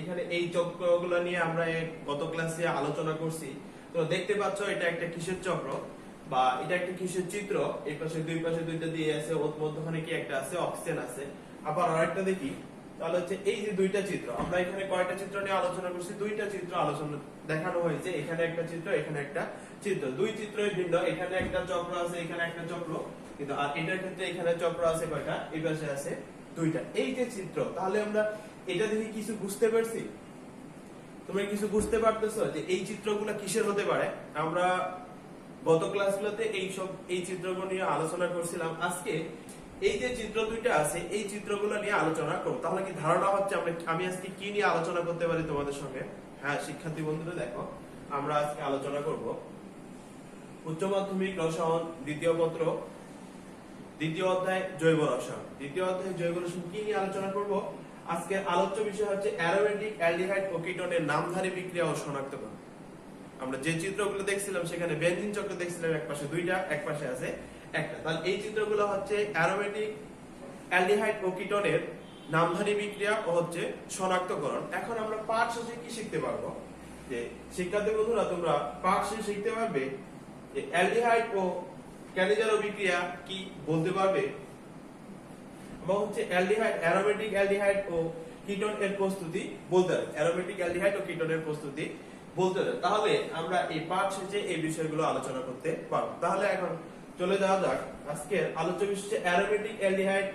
এখানে এই চক্রগুলো নিয়ে আমরা গত ক্লাসে আলোচনা করছি। তো দেখতে পাচ্ছ, এটা একটা কিসের চক্র বা এটা একটা কিসের চিত্র? এই পাশে, দুই পাশে দুইটা দিয়ে আছে, ওর মধ্যখানে কি একটা আছে? অক্সিজেন আছে। আবার আরেকটা দেখি, তাহলে হচ্ছে এই যে দুইটা চিত্র, আমরা এখানে কয়টা চিত্র নিয়ে আলোচনা করছি। দুইটা চিত্র আলোচনা দেখানো হয়েছে, এখানে একটা চিত্র, এখানে একটা চিত্র। দুই চিত্রই ভিন্ন, এখানে একটা চক্র আছে, এখানে একটা চক্র। কিন্তু, আর এটার ক্ষেত্রে এখানে চক্র আছে কয়টা? এই পাশে আছে দুইটা। এই যে চিত্র, তাহলে আমরা এটা দেখে কিছু বুঝতে পারছি? তোমরা কিছু বুঝতে পারতেছো যে এই চিত্রগুলো কিসের হতে পারে? আমরা গত ক্লাসগুলোতে এই সব, এই চিত্রগুলো নিয়ে আলোচনা করছিলাম। আজকে এই যে চিত্র দুইটা আছে, এই চিত্রগুলো নিয়ে আলোচনা করব। তাহলে কি ধারণা হচ্ছে আমরা, আমি আজকে কি নিয়ে আলোচনা করতে পারি তোমাদের সঙ্গে? হ্যাঁ শিক্ষার্থী বন্ধুরা, দেখো, আমরা আজকে আলোচনা করব। উচ্চ মাধ্যমিক রসায়ন, দ্বিতীয় পত্র, দ্বিতীয় অধ্যায় জৈব রসায়ন। দ্বিতীয় অধ্যায় জৈব রসায়ন কি নিয়ে আলোচনা করব? আজকের আলোচ্য বিষয় হচ্ছে অ্যারোমেটিক অ্যালডিহাইড ও কিটোনের নামধারী বিক্রিয়া ও শনাক্তকরণ আমরা যে চিত্রগুলো দেখছিলাম, সেখানে বেনজিন চক্র দেখছিলাম, এক পাশে দুইটা, এক পাশে আছে একটা। তাহলে এই চিত্রগুলো হচ্ছে অ্যারোমেটিক অ্যালডিহাইড ও কিটোনের নামধারী বিক্রিয়া ও হচ্ছে শনাক্তকরণ। এখন আমরা পাঠ শেষে কি শিখতে পারব? যে শিক্ষার্থী বন্ধুরা, তোমরা পাঠ শেষে শিখতে পারবে যে অ্যালডিহাইড ও ক্যালিজারো বিক্রিয়া কি বলতে পারবে? এবং হচ্ছে অ্যালডিহাইড, অ্যারোমেটিক অ্যালডিহাইড ও কিটোন এর প্রস্তুতি বলতে হবে। অ্যারোমেটিক অ্যালডিহাইড ও কিটোনের প্রস্তুতি বলতে হবে। তাহলে আমরা এই পাঠ শেষে এই বিষয়গুলো আলোচনা করতে পারব। তাহলে এখন চলে যাওয়া যাক আজকের আলোচ্য বিষয় অ্যারোমেটিক অ্যালডিহাইড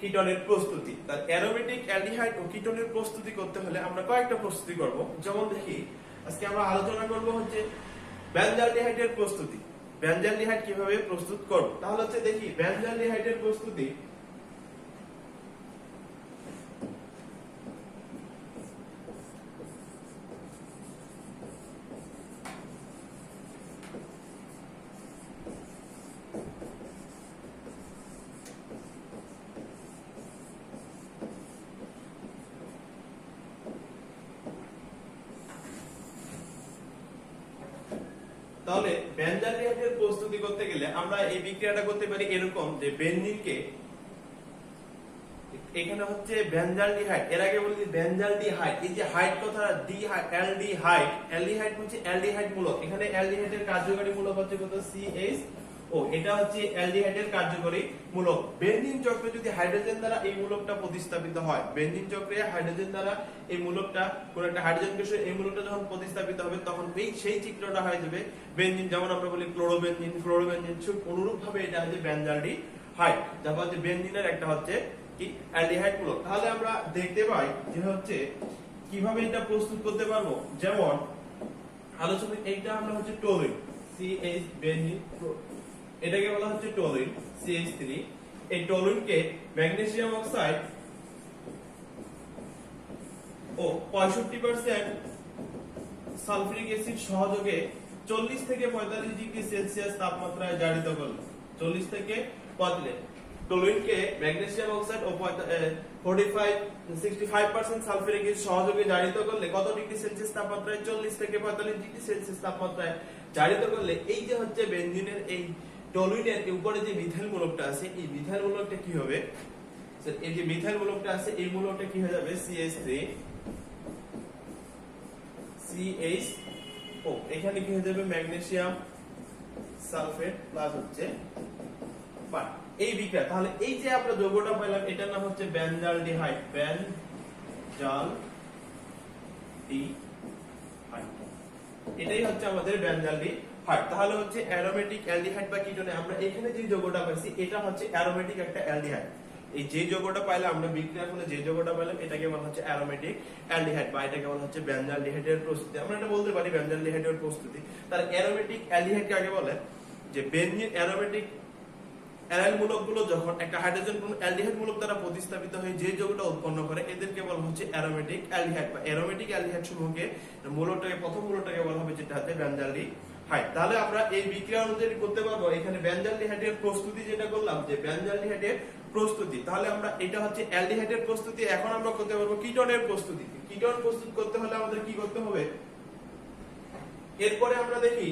কিটোনের প্রস্তুতি। তার অ্যারোমেটিক অ্যালডিহাইড ও কিটোনের প্রস্তুতি করতে হলে আমরা কয়েকটা প্রস্তুতি করব। যেমন দেখি, আজকে আমরা আলোচনা করব হচ্ছে ব্যানজালডিহাইডের প্রস্তুতি। ব্যানজালডিহাইড কীভাবে প্রস্তুত করব? তাহলে হচ্ছে দেখি ব্যানজালডিহাইডের প্রস্তুতি তাহলে বেনজালিহাইডের প্রস্তুতি করতে গেলে আমরা এই বিক্রিয়াটা করতে পারি এরকম যে বেনজিনকে এখানে হচ্ছে বেনজালডিহাইড এর আগে বলি বেনজালডিহাইড এই যে হাইড কথা ডি এলডি হাইট হচ্ছে অ্যালডিহাইড মূলক, এখানে এলডিহাইডের কার্যকারী মূলক হচ্ছে কত? সিএইচ ও, এটা হচ্ছে অ্যালডিহাইডের কার্যকরী মূলক। বেনজিন চক্রে যদি হাইড্রোজেন দ্বারা এই মূলকটা প্রতিস্থাপিত হয়, বেনজিন চক্রে হাইড্রোজেন দ্বারা এই মূলকটা, কোন একটা হাইড্রোজেন গ্যাসের এই মূলকটা যখন প্রতিস্থাপিত হবে, তখন এই সেই চিত্রটা হয়ে যাবে বেনজিন, যেমন আমরা বলি ক্লোরোবেনজিন, ফ্লোরোবেনজিন ঠিক অনুরূপ ভাবে এটা হচ্ছে বেনজালডি হাইড তারপর হচ্ছে বেনজিনের একটা হচ্ছে কি? অ্যালডিহাইড মূলক। তাহলে আমরা দেখতে পাই যে হচ্ছে কীভাবে এটা প্রস্তুত করতে পারব। যেমন আলোচনা এইটা আমরা হচ্ছে টোলিন সিএইচ বেনজিন এটাকে বলা হচ্ছে টোলিন CH3 এই টোলিনকে ম্যাগনেসিয়াম অক্সাইড ও 65% সালফিউরিক অ্যাসিড সহযোগে 40 থেকে 45 ডিগ্রি সেলসিয়াস তাপমাত্রায় জারিত করল। 40 থেকে 45 টোলিনকে ম্যাগনেসিয়াম অক্সাইড ও 45 65% সালফিউরিক অ্যাসিড সহযোগে জারিত করলে কত ডিগ্রি সেলসিয়াস তাপমাত্রায়? 40 থেকে 45 ডিগ্রি সেলসিয়াস তাপমাত্রায় জারিত করলে এই যে হচ্ছে বেনজিনের এই টলুইনের উপরে যে মিথাইল মূলকটা আছে, এই মিথাইল মূলকটা কি হবে? এই যে মিথাইল মূলকটা আছে, এই মূলকটা কি হয়ে যাবে? CH3 CH ও এখানে কি হয়ে যাবে? ম্যাগনেসিয়াম সালফেট প্লাস হচ্ছে পানি এই বিক্রিয়া, তাহলে এই যে আমরা যৌগটা পাইলাম, এটার নাম হচ্ছে বেনজালডিহাইড বেনজাল ডি এটাই হচ্ছে আমাদের বেনজালডি হাইড তাহলে হচ্ছে অ্যারোমেটিক অ্যালডিহাইড বা কিটোনে আমরা এখানে যে যৌগটা পাইছি, এটা হচ্ছে অ্যারোমেটিক একটা অ্যালডিহাইড এই যে যৌগটা আমরা বিক্রিয়ার ফলে যে যৌগটা পাইলাম, এটাকে বলা হচ্ছে অ্যারোমেটিক অ্যালডিহাইড বা এটাকে বলা হচ্ছে প্রস্তুতি। আমরা এটা বলতে পারি প্রস্তুতি। তার অ্যারোমেটিক অ্যালডিহাইড কাকে বলে, যে বেনজিন অ্যারোমেটিক অ্যারাইল মূলকগুলো যখন একটা হাইড্রোজেন অ্যালডিহাইড মূলক দ্বারা প্রতিস্থাপিত হয়ে যে যৌগটা উৎপন্ন করে, এদেরকে বলা হচ্ছে অ্যারোমেটিক অ্যালডিহাইড বা অ্যারোমেটিক অ্যালডিহাইড সমূহকে মূলটাকে, প্রথম মূলটাকে বলা হবে যেটা হচ্ছে হাইড তাহলে আমরা এই বিক্রিয়া অনুযায়ী করতে পারব। এখানে বেনজালডিহাইডের প্রস্তুতি যেটা করলাম, যে বেনজালডিহাইডের প্রস্তুতি। তাহলে আমরা এটা হচ্ছে অ্যালডিহাইডের প্রস্তুতি। এখন আমরা করতে পারব কিটনের প্রস্তুতি। কিটন প্রস্তুত করতে হলে আমাদের কি করতে হবে? এরপরে আমরা দেখি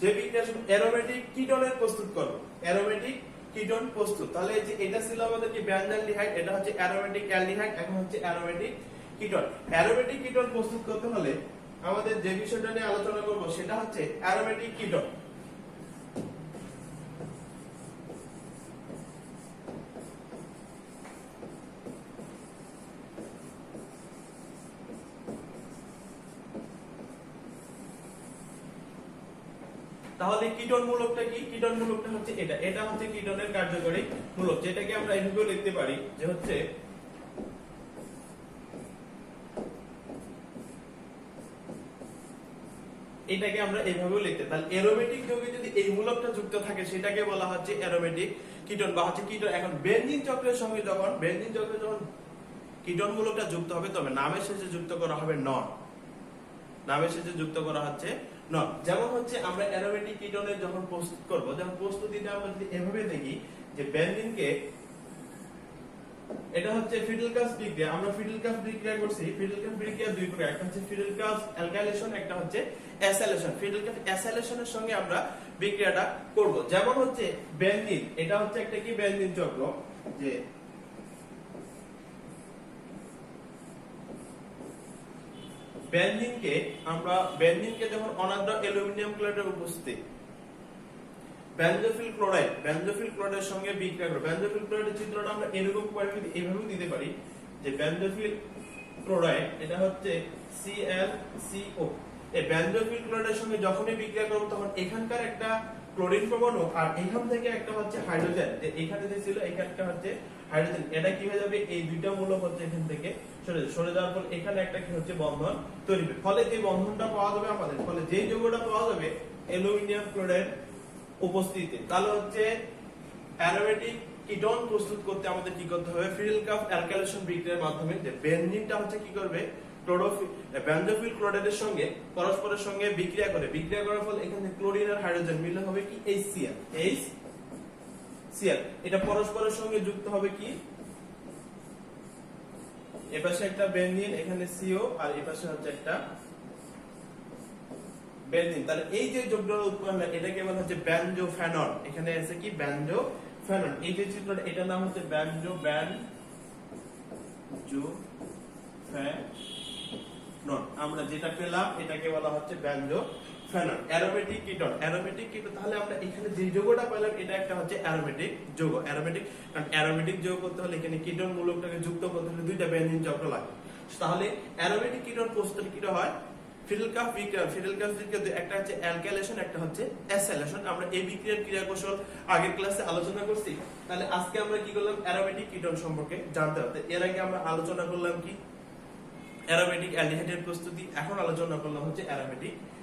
যে বিক্রিয়া অ্যারোমেটিক কিটনের প্রস্তুত করব। অ্যারোমেটিক কিটন প্রস্তুত। তাহলে যে এটা ছিল আমাদের কি বেনজালডিহাইড এটা হচ্ছে অ্যারোমেটিক অ্যালডিহাইড, এখন হচ্ছে অ্যারোমেটিক কিটন। অ্যারোমেটিক কিটন প্রস্তুত করতে হলে আমাদের যে বিষয়টা নিয়ে আলোচনা করব, সেটা হচ্ছে অ্যারোমেটিক কিটন তাহলে কিটন মূলকটা কি? কিটন মূলকটা হচ্ছে এটা। এটা হচ্ছে কিটনের কার্যকরী মূলক, যেটাকে আমরা এইভাবেও লিখতে পারি যে হচ্ছে এটাকে আমরা এইভাবেও লিখতে তাহলে অ্যারোমেটিক যৌগে যদি এই মূলকটা যুক্ত থাকে, সেটাকে বলা হচ্ছে অ্যারোমেটিক কিটন বা হচ্ছে কিটন এখন বেনজিন চক্রের সঙ্গে যখন বেনজিন চক্রে যখন কিটন মূলকটা যুক্ত হবে, তবে নামের শেষে যুক্ত করা হবে নন নামের শেষে যুক্ত করা হচ্ছে নন যেমন হচ্ছে আমরা অ্যারোমেটিক কিটনের যখন প্রস্তুত করব, যেমন প্রস্তুতিটা আমরা যদি এভাবে দেখি যে বেনজিনকে এটা হচ্ছে ফিডেলকাস বিক্রিয়া আমরা ফিডেলকাস বিক্রিয়া করছি। ফিডেলকাস বিক্রিয়া দুই প্রকার, একটা হচ্ছে ফিডেলকাস অ্যালকাইলেশন একটা হচ্ছে অ্যাসাইলেশন ফিডেলকাস অ্যাসাইলেশনের সঙ্গে আমরা বিক্রিয়াটা করব। যেমন হচ্ছে বেনজিন এটা হচ্ছে একটা কি? বেনজিন চক্র। যে বেনজিনকে আমরা বেনজিনকে যখন অনাদ্র অ্যালুমিনিয়াম ক্লোরাইডের উপস্থিতি বেনজোফিল ক্লোরাইড বেনজোফিল ক্লোরাইডের সঙ্গে বিক্রিয়া করে বেনজোফিল ক্লোরাইডের চিত্রটা আমরা এরকম করে এইভাবেও দিতে পারি, যে বেনজোফিল ক্লোরাইড এটা হচ্ছে ClCO এই বেনজোফিল ক্লোরাইডের সঙ্গে যখনই বিক্রিয়া করব, তখন এখানকার একটা ক্লোরিন পরমাণু আর এখান থেকে একটা হচ্ছে হাইড্রোজেন। যে এখানে যে ছিল এখানটা হচ্ছে হাইড্রোজেন। এটা কি হয়ে যাবে? এই দুইটা মূলক হচ্ছে এখান থেকে সরে সরে যাওয়ার পর এখানে একটা কি হচ্ছে? বন্ধন তৈরি হবে। ফলে যে বন্ধনটা পাওয়া যাবে আমাদের। ফলে যেই যৌগটা পাওয়া যাবে, অ্যালুমিনিয়াম ক্লোরাইড উপস্থিতিতে। তাহলে হচ্ছে অ্যারোমেটিক কিটন প্রস্তুত করতে আমাদের কি করতে হবে? ফিডেল কাপ অ্যালকাইলেশন বিক্রিয়ার মাধ্যমে যে বেনজিনটা হচ্ছে কি করবে? বেনজোফিল ক্লোরাইডের সঙ্গে, পরস্পরের সঙ্গে বিক্রিয়া করে। বিক্রিয়া করার ফলে এখানে ক্লোরিন আর হাইড্রোজেন হবে কি? HCl HCl এটা পরস্পরের সঙ্গে যুক্ত হবে কি? এপাশে একটা বেনজিন এখানে CO, আর এপাশে হচ্ছে একটা বেনজিন তাহলে এই যে যৌগটা উৎপন্ন, এটাকে বলা হচ্ছে ব্যানজোফেনন এখানে আছে কি? ব্যানজোফেনন এই যে চিত্রটা, এটার নাম হচ্ছে ব্যানজো ব্যান জো ফেনন আমরা যেটা পেলাম, এটাকে বলা হচ্ছে benzophenone aromatic ketone. Aromatic ketone, তাহলে আমরা এখানে যে যৌগটা পেলাম, এটা একটা হচ্ছে অ্যারোমেটিক যৌগ। অ্যারোমেটিক, কারণ অ্যারোমেটিক যৌগ করতে হলে এখানে কিটন মূলকটাকে যুক্ত করতে হলে দুইটা বেনজিন চক্র লাগে। তাহলে অ্যারোমেটিক কিটন প্রস্তুত কিটো হয়? এখন আলোচনা করলাম হচ্ছে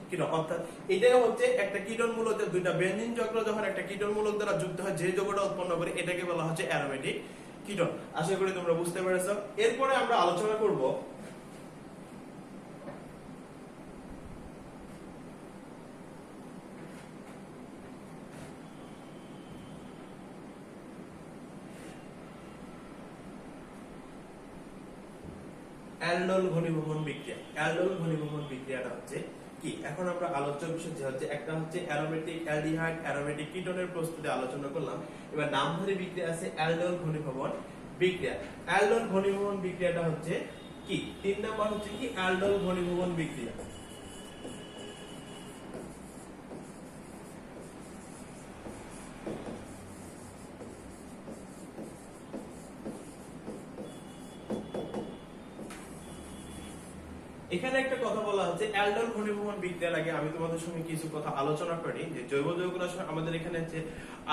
কিটন। অর্থাৎ এটাই হচ্ছে একটা কিটন দুইটা চক্র যখন একটা কিটন মূলক দ্বারা যুক্ত হয়, যে যৌগটা উৎপন্ন করে, এটাকে বলা হচ্ছে অ্যারোমেটিক কিটন। আশা করি তোমরা বুঝতে পেরেছ। এরপরে আমরা আলোচনা করব অ্যালডোল ঘনীভবন বিক্রিয়া। অ্যালডোল ঘনীভবন বিক্রিয়াটা হচ্ছে কি? এখন আমরা আলোচ্য বিষয় যে হচ্ছে একটা হচ্ছে অ্যারোমেটিক অ্যালডিহাইড, অ্যারোমেটিক কিটোনের প্রস্তুতি আলোচনা করলাম। এবার নামধারী বিক্রিয়া আছে অ্যালডোল ঘনীভবন বিক্রিয়া। অ্যালডোল ঘনীভবন বিক্রিয়াটা হচ্ছে কি? তিন নাম্বার হচ্ছে কি? অ্যালডোল ঘনীভবন বিক্রিয়া। এখানে একটা কথা বলা হচ্ছে অ্যালডোল ঘনীভবন বিক্রিয়ার আগে আমি তোমাদের সঙ্গে কিছু কথা আলোচনা করি, যে জৈব যৌগগুলো আমাদের এখানে হচ্ছে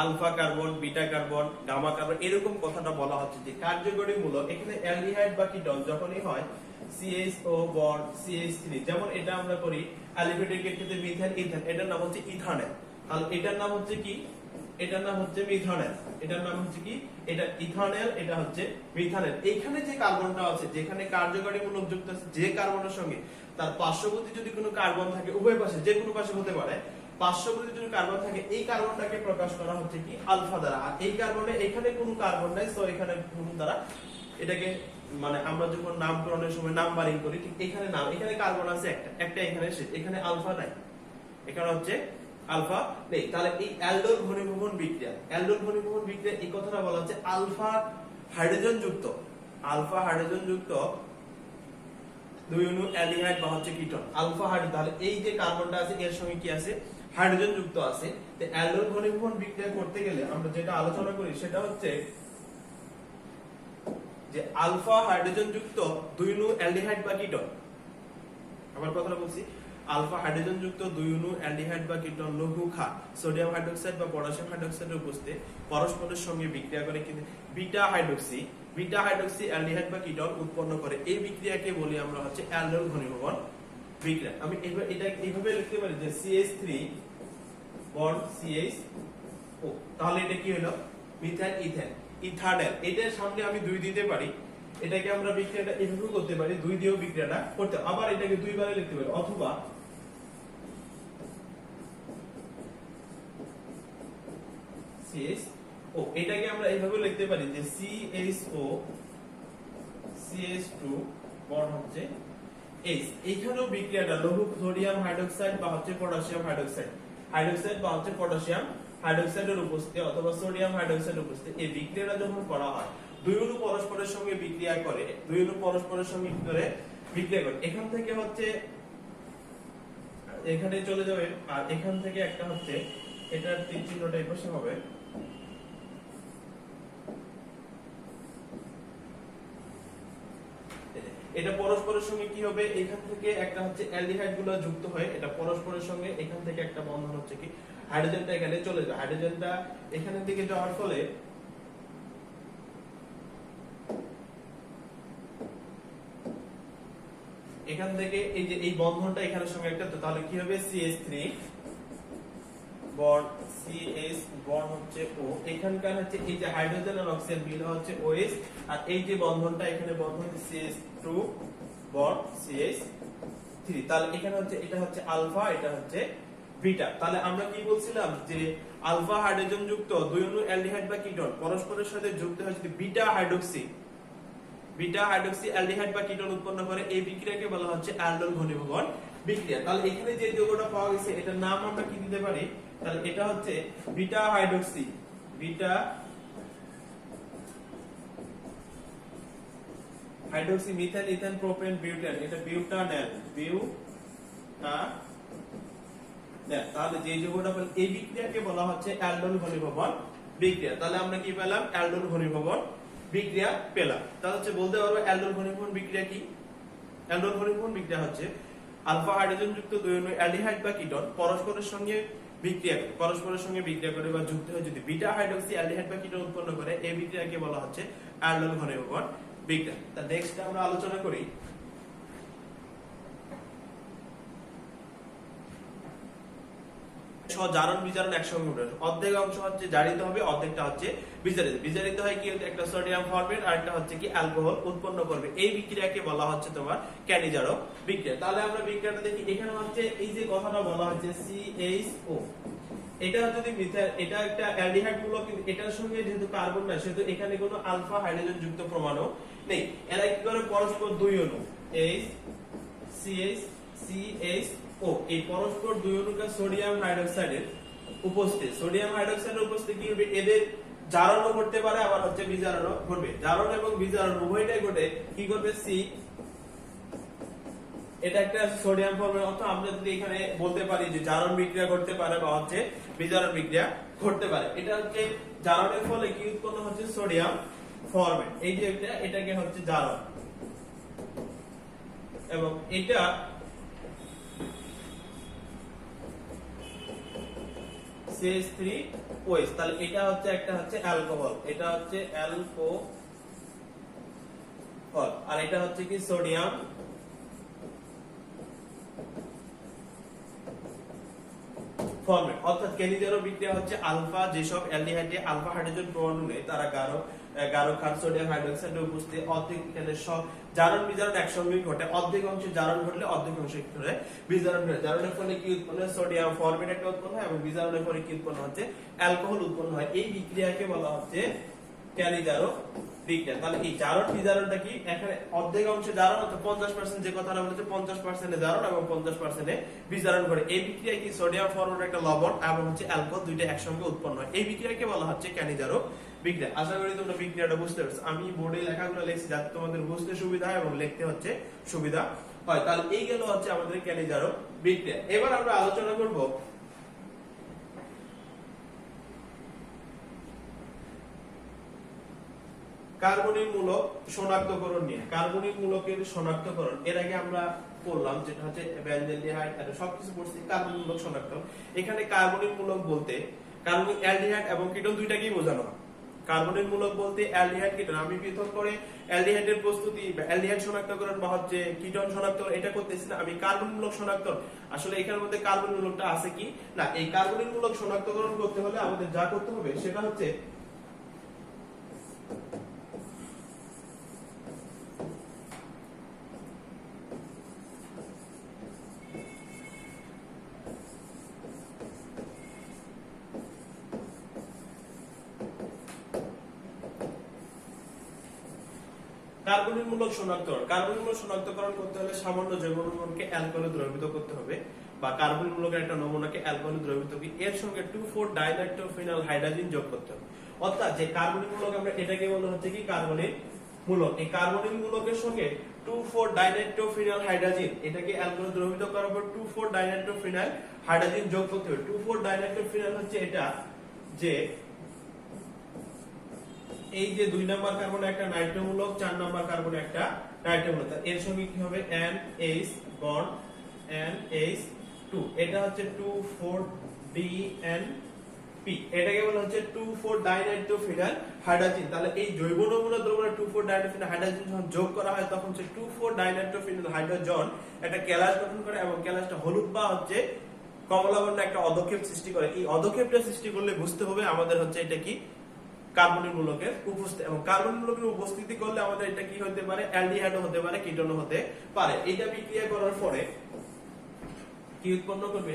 alpha carbon, beta carbon, gamma carbon, এরকম কথাটা বলা হচ্ছে যে কার্যকরী মূলক এখানে অ্যালডিহাইড বা কিটন যখনই হয় CHO বন্ড CH3 যেমন এটা আমরা করি অ্যালিফেটিকের ক্ষেত্রে মিথেন, ইথেন, এটার নাম হচ্ছে ইথানল। তাহলে এটার নাম হচ্ছে কি? এটার নাম হচ্ছে মিথানেল এটার নাম হচ্ছে কি? এটা ইথানেল এটা হচ্ছে মিথানেল এখানে যে কার্বনটা আছে, যেখানে কার্যকারী মূলক যুক্ত আছে, যে কার্বনের সঙ্গে, তার পার্শ্ববর্তী যদি কোনো কার্বন থাকে, উভয় পাশে, যে কোনো পাশে হতে পারে, পার্শ্ববর্তী যদি কার্বন থাকে, এই কার্বনটাকে প্রকাশ করা হচ্ছে কি? আলফা দ্বারা। আর এই কার্বনে এখানে কোনো কার্বন নাই সো এখানে কোনো দ্বারা এটাকে মানে আমরা যখন নামকরণের সময় নাম্বারিং করি, ঠিক এখানে নাম, এখানে কার্বন আছে একটা একটা এখানে এখানে আলফা নাই। এখানে হচ্ছে আলফা নেই। তাহলে এই অ্যালডোল ঘনীভবন বিক্রিয়া। অ্যালডোল ঘনীভবন বিক্রিয়া, এই কথাটা বলা হচ্ছে আলফা হাইড্রোজেন যুক্ত। আলফা হাইড্রোজেন যুক্ত দুই অণু অ্যালডিহাইড বা হচ্ছে কিটোন। আলফা হাইড্রোজেন তাহলে এই যে কার্বনটা আছে, এর সঙ্গে কি আছে? হাইড্রোজেন যুক্ত আছে। তো অ্যালডোল ঘনীভবন বিক্রিয়া করতে গেলে আমরা যেটা আলোচনা করি সেটা হচ্ছে যে আলফা হাইড্রোজেন যুক্ত দুই অণু অ্যালডিহাইড বা কিটোন। আবার কথাটা বলছি আলফা হাইড্রোজেন যুক্ত দুই অণু অ্যালডিহাইড বা কিটোন লঘু ক্ষার সোডিয়াম হাইড্রোক্সাইড বা পটাশিয়াম হাইড্রোক্সাইডের উপস্থিতি, পরস্পরের সঙ্গে বিক্রিয়া করে কিন্তু beta hydroxy beta hydroxy aldehyde বা কিটোন উৎপন্ন করে। এই বিক্রিয়াকে বলি আমরা হচ্ছে অ্যালডোল ঘনীভবন বিক্রিয়া। আমি এটা এইভাবে লিখতে পারি যে CH3 বন্ড CH ও তাহলে এটা কি হলো? Methyl, ethane. ইথানল, এটার সামনে আমি দুই দিতে পারি। এটাকে আমরা বিক্রিয়াটা এভাবে করতে পারি, দুই দিয়েও বিক্রিয়াটা করতে আবার এটাকে দুইবারে লিখতে পারি, অথবা ও এটাকে আমরা এইভাবে লিখতে পারি যে CHO CH2 বন্ড হচ্ছে H এইখানেও বিক্রিয়াটা লৌহ, সোডিয়াম, হাইড্রোক্সাইড বা হচ্ছে পটাশিয়াম, হাইড্রোক্সাইড। হাইড্রোক্সাইড বা হচ্ছে পটাশিয়াম, হাইড্রোক্সাইডের উপস্থিতি অথবা সোডিয়াম, হাইড্রোক্সাইডের উপস্থিতি। এই বিক্রিয়াটা যখন করা হয় দুই অণু পরস্পরের সঙ্গে বিক্রিয়া করে, দুই অণু পরস্পরের সঙ্গে কি করে বিক্রিয়া করে। এখান থেকে হচ্ছে, এখানে চলে যাবে, আর এখান থেকে একটা হচ্ছে, এটার তিন চিহ্নটা এই হবে। এটা পরস্পরের সঙ্গে কি হবে? এখান থেকে একটা হচ্ছে অ্যালডিহাইডগুলো যুক্ত হয়ে, এটা পরস্পরের সঙ্গে, এখান থেকে একটা বন্ধন হচ্ছে কি? হাইড্রোজেনটা এখানে চলে যায়। হাইড্রোজেনটা এখানে দিকে যাওয়ার ফলে এখান থেকে এই যে এই বন্ধনটা এখানের সঙ্গে একটা তাহলে কি হবে? CH3 বন্ড বন্ড হচ্ছে এখানকার হচ্ছে এই যে হাইড্রোজেন আর অক্সিজেন মিলে হচ্ছে আর এই যে বন্ধনটা এখানে বন্ধন CH2 বন্ড CH3 তাহলে এখানে হচ্ছে, এটা হচ্ছে আলফা এটা হচ্ছে বিটা তাহলে আমরা কি বলছিলাম যে আলফা হাইড্রোজেন যুক্ত দুই অণু অ্যালডিহাইড বা কিটন পরস্পরের সাথে যুক্ত হয় যদি beta hydroxy beta hydroxy aldehyde বা কিটোন উৎপন্ন করে, এই বিক্রিয়াকে বলা হচ্ছে অ্যালডোল ঘনীভবন বিক্রিয়া। তাহলে এখানে যে যৌগটা পাওয়া গেছে, এটার নাম আমরা কি দিতে পারি? তাহলে এটা হচ্ছে beta hydroxy beta hydroxy methane, ethane, propane, butane, এটা বিউটানেল বিউটা তাহলে যে যৌগটা পেলাম এই বিক্রিয়াকে বলা হচ্ছে অ্যালডোল ঘনীভবন বিক্রিয়া। তাহলে আমরা কি পেলাম? অ্যালডোল ঘনীভবন বিক্রিয়া পেলাম। তাহলে হচ্ছে বলতে পারব অ্যালডোল ঘনীভবন বিক্রিয়া কি? অ্যালডোল ঘনীভবন বিক্রিয়া হচ্ছে আলফা হাইড্রোজেন যুক্ত দুই অণু অ্যালডিহাইড বা কিটন পরস্পরের সঙ্গে বিক্রিয়া করে, পরস্পরের সঙ্গে বিক্রিয়া করে বা যুক্ত হয়ে যদি বিটা হাইড্রোক্সি অ্যালডিহাইড বা কিটন উৎপন্ন করে, এই বিক্রিয়াকে বলা হচ্ছে অ্যালডোল ঘনীভবন বিক্রিয়া। তা নেক্সট আমরা আলোচনা করি জারণ বিজারণ একসঙ্গে উঠে আসে। অর্ধেক অংশ হচ্ছে জারিত হবে, অর্ধেকটা হচ্ছে বিজারিত বিজারিত হয় কি? একটা সোডিয়াম ফরমেট, আর একটা হচ্ছে কি অ্যালকোহল উৎপন্ন করবে। এই বিক্রিয়াকে বলা হচ্ছে তোমার ক্যানিজারক বিক্রিয়া। তাহলে আমরা বিক্রিয়াটা দেখি, এখানে হচ্ছে এই যে কথাটা বলা হচ্ছে CHO এটা যদি মিথাইল এটা একটা অ্যালডিহাইড মূলক এটার সঙ্গে যেহেতু কার্বন না সেহেতু এখানে কোনো আলফা হাইড্রোজেন যুক্ত প্রমাণও নেই। এরা কি করে? পরস্পর দুই অণু H CH CH ও, এই পরস্পর দুই অণুকা সোডিয়াম হাইড্রোক্সাইডের উপস্থিতি। সোডিয়াম হাইড্রোক্সাইডের উপস্থিতি কি হবে এদের জারণও ঘটতে পারে, আবার হচ্ছে বিজারণও ঘটবে। জারণ এবং বিজারণ, উভয়টাই ঘটে কি করবে সি এটা একটা সোডিয়াম ফর্মের অর্থ। আমরা যদি এখানে বলতে পারি যে জারণ বিক্রিয়া করতে পারে বা হচ্ছে বিজারণ বিক্রিয়া ঘটতে পারে। এটা হচ্ছে জারণের ফলে কি উৎপন্ন হচ্ছে? সোডিয়াম ফর্মেট এই যে এটা এটাকে হচ্ছে জারণ। এবং এটা CH3 OH তাহলে এটা হচ্ছে একটা হচ্ছে অ্যালকোহল এটা হচ্ছে অ্যালকোহল আর এটা হচ্ছে কি সোডিয়াম ফর্মেট অর্থাৎ কেনিজারো বিক্রিয়া হচ্ছে আলফা যেসব অ্যালডিহাইডে আলফা হাইড্রোজেন পরমাণু নেই তারা গাঢ় গাঢ় সোডিয়াম উপস্থিতি অর্ধেক জারণ বিজারণ একসঙ্গে ঘটে। অর্ধেক অংশে জারণ ঘটলে অর্ধেক অংশে ঘটে? বিজারণ ঘটে। জারণের ফলে কি উৎপন্ন হয়? সোডিয়াম উৎপন্ন হয় এবং বিজারণের ফলে কি উৎপন্ন হচ্ছে? অ্যালকোহল উৎপন্ন হয়। এই বিক্রিয়াকে বলা হচ্ছে ক্যালিজারো বিক্রিয়া। তাহলে এই জারণ বিজারণটা কি? এখানে অর্ধেক অংশে জারণ পঞ্চাশ পার্সেন্ট যে কথাটা বলেছে, পঞ্চাশ পার্সেন্টে জারণ এবং পঞ্চাশ পার্সেন্টে বিজারণ করে এই বিক্রিয়ায় কি? সোডিয়াম ফরমেট একটা লবণ এবং হচ্ছে অ্যালকোহল দুইটা একসঙ্গে উৎপন্ন হয়। এই বিক্রিয়াকে বলা হচ্ছে ক্যানিজারো বিক্রিয়া আশা করি তোমরা বিক্রিয়াটা বুঝতে পারছ। আমি বোর্ডে লেখাগুলো লিখছি যাতে তোমাদের বুঝতে সুবিধা হয় এবং লিখতে হচ্ছে সুবিধা হয়। তাহলে এই গেল হচ্ছে আমাদের ক্যানিজারো বিক্রিয়া এবার আমরা আলোচনা করব কার্বনিক মূলক শনাক্তকরণ নিয়ে। কার্বনিক মূলকের শনাক্তকরণ। এর আগে আমরা পড়লাম যেটা হচ্ছে বেনজেলডিহাইড এটা সবকিছু পড়ছি কার্বনিক মূলক শনাক্ত এখানে কার্বনিক মূলক বলতে কার্বনিক অ্যালডিহাইড এবং কিটোন দুইটাকেই বোঝানো হয়। কার্বনিক মূলক বলতে অ্যালডিহাইড কিটন। আমি পৃথক করে অ্যালডিহাইডের প্রস্তুতি অ্যালডিহাইড শনাক্তকরণ বা হচ্ছে কিটন শনাক্তকরণ এটা করতেছি না। আমি কার্বন মূলক শনাক্ত আসলে এখানের মধ্যে কার্বন মূলকটা আছে কি? না, এই কার্বনের মূলক শনাক্তকরণ করতে হলে আমাদের যা করতে হবে সেটা হচ্ছে কার্বনিক মূলক শনাক্তকরণ। কার্বনিক মূলক শনাক্তকরণ করতে হলে সামান্য জৈব নমুনাকে অ্যালকোহলে দ্রবীভূত করতে হবে বা কার্বনিক মূলকের একটা নমুনাকে অ্যালকোহলে দ্রবীভূত করে এর সঙ্গে টু ফোর ডাইনাইট্রোফিনাল হাইড্রোজেন যোগ করতে হবে। অর্থাৎ যে কার্বনিক মূলক আমরা এটাকে বলা হচ্ছে কি কার্বনিক মূলক। এই কার্বনিক মূলকের সঙ্গে টু ফোর ডাইনাইট্রোফিনাল হাইড্রোজেন এটাকে অ্যালকোহলে দ্রবীভূত করার পর টু ফোর ডাইনাইট্রোফিনাল হাইড্রোজেন যোগ করতে হবে। টু ফোর ডাইনাইট্রোফিনাল হচ্ছে এটা যে এই যে দুই নাম্বার কার্বন একটা নাইট্রোমূলক, চার নাম্বার কার্বন একটা নাইট্রোমূলক। এর সঙ্গে কি হবে? N H bond N H two এটা হচ্ছে two four D N P এটাকে বলা হচ্ছে টু ফোর ডাইনাইট্রোফিনাল হাইড্রোজেন তাহলে এই জৈব নমুনা দ্রবণে টু ফোর ডাইনাইট্রোফিনাল হাইড্রোজেন যখন যোগ করা হয়, তখন হচ্ছে টু ফোর ডাইনাইট্রোফিনাল হাইড্রোজেন একটা ক্যালাস গঠন করে এবং ক্যালাসটা হলুদ বা হচ্ছে কমলা একটা অধক্ষেপ সৃষ্টি করে। এই অদক্ষেপটা সৃষ্টি করলে বুঝতে হবে আমাদের হচ্ছে এটা কি? কার্বনিক মূলকের উপস্থিতি এবং কার্বন মূলকের উপস্থিতি করলে আমাদের এটা কি হতে পারে? অ্যালডিহাইডও হতে পারে, কিটোনও হতে পারে। এটা বিক্রিয়া করার পরে কি উৎপন্ন করবে?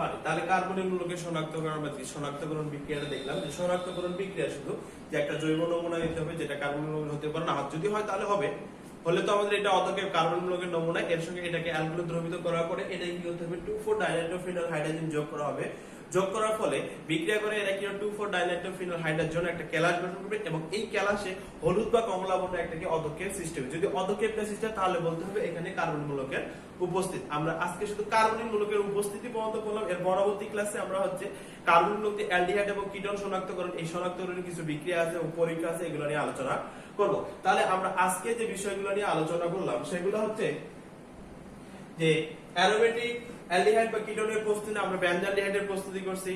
পারে। তাহলে কার্বনের মূলকের শনাক্তকরণ বা শনাক্তকরণ বিক্রিয়াটা দেখলাম যে শনাক্তকরণ বিক্রিয়া শুধু যে একটা জৈব নমুনা নিতে হবে, যেটা কার্বন মূলক হতে পারে না। যদি হয় তাহলে হবে। হলে তো আমাদের এটা অতকে কার্বন মূলকের নমুনা, এর সঙ্গে এটাকে অ্যালকোহল দ্রবিত করা পরে এটা কি হতে হবে? টু ফোর হাইড্রোজেন যোগ করা হবে। যোগ করার ফলে বিক্রিয়া করে এরা কি টু ফোর ডাইনাইট্রোফিনাল হাইড্রোজেন একটা ক্যালাস গঠন করবে এবং এই ক্যালাসে হলুদ বা কমলা বর্ণের একটা কি অদক্ষেপ সৃষ্টি হবে। যদি অদক্ষেপটা সৃষ্টি হয়, তাহলে বলতে হবে এখানে কার্বন মূলকের উপস্থিত। আমরা আজকে শুধু কার্বনিক মূলকের উপস্থিতি পর্যন্ত করলাম এর পরবর্তী ক্লাসে আমরা হচ্ছে কার্বনিক মূলক অ্যালডিহাইড এবং কিটোন শনাক্তকরণ, এই শনাক্তকরণের কিছু বিক্রিয়া আছে এবং পরীক্ষা আছে, এগুলো নিয়ে আলোচনা করব। তাহলে আমরা আজকে যে বিষয়গুলো নিয়ে আলোচনা করলাম, সেগুলো হচ্ছে যে অ্যারোমেটিক অ্যালডিহাইড বা কিটোনের প্রস্তুতি, আমরা ব্যানজালডিহাইডের প্রস্তুতি করছি।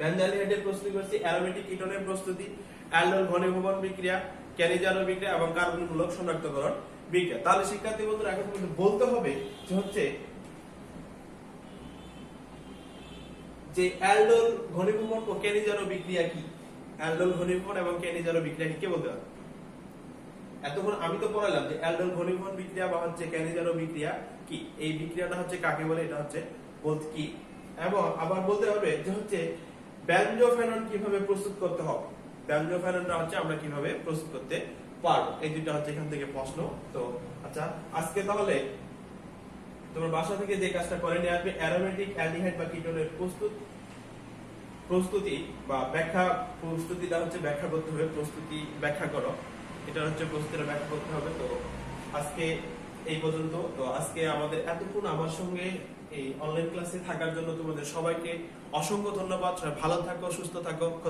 ব্যানজালডিহাইডের প্রস্তুতি করছি, অ্যারোমেটিক কিটোনের প্রস্তুতি অ্যালডোল ঘনীভবন বিক্রিয়া ক্যানিজানো বিক্রিয়া এবং কার্বনমূলক শনাক্তকরণ বিক্রিয়া। তাহলে শিক্ষার্থী বন্ধুরা, এখন কিন্তু বলতে হবে যে হচ্ছে যে অ্যালডোল ঘনীভবন ও ক্যানিজানো বিক্রিয়া কি? অ্যালডোল ঘনীভবন এবং ক্যানিজানো বিক্রিয়া কি? কে বলতে পারবে? এতক্ষণ আমি তো পড়ালাম যে অ্যালডোল ঘনীভবন বিক্রিয়া বা হচ্ছে ক্যানিজানো বিক্রিয়া কি? এই বিক্রিয়াটা হচ্ছে কাকে বলে? এটা হচ্ছে কি? এবং আবার বলতে হবে যে হচ্ছে ব্যঞ্জোফেনন কীভাবে প্রস্তুত করতে হবে? ব্যঞ্জোফেননটা হচ্ছে আমরা কীভাবে প্রস্তুত করতে পারব? এই হচ্ছে এখান থেকে প্রশ্ন। তো আচ্ছা আজকে তাহলে তোমার বাসা থেকে যে কাজটা করে নিয়ে আসবে, অ্যারোমেটিক অ্যালডিহাইড বা কিটোনের প্রস্তুত প্রস্তুতি বা ব্যাখ্যা প্রস্তুতিটা হচ্ছে ব্যাখ্যা করতে হবে প্রস্তুতি ব্যাখ্যা করো। এটা হচ্ছে প্রস্তুতিটা ব্যাখ্যা করতে হবে। তো আজকে এই পর্যন্ত। তো আজকে আমাদের এতক্ষণ আমার সঙ্গে এই অনলাইন ক্লাসে থাকার জন্য তোমাদের সবাইকে অসংখ্য ধন্যবাদ। ভালো থাকো, সুস্থ থাকো।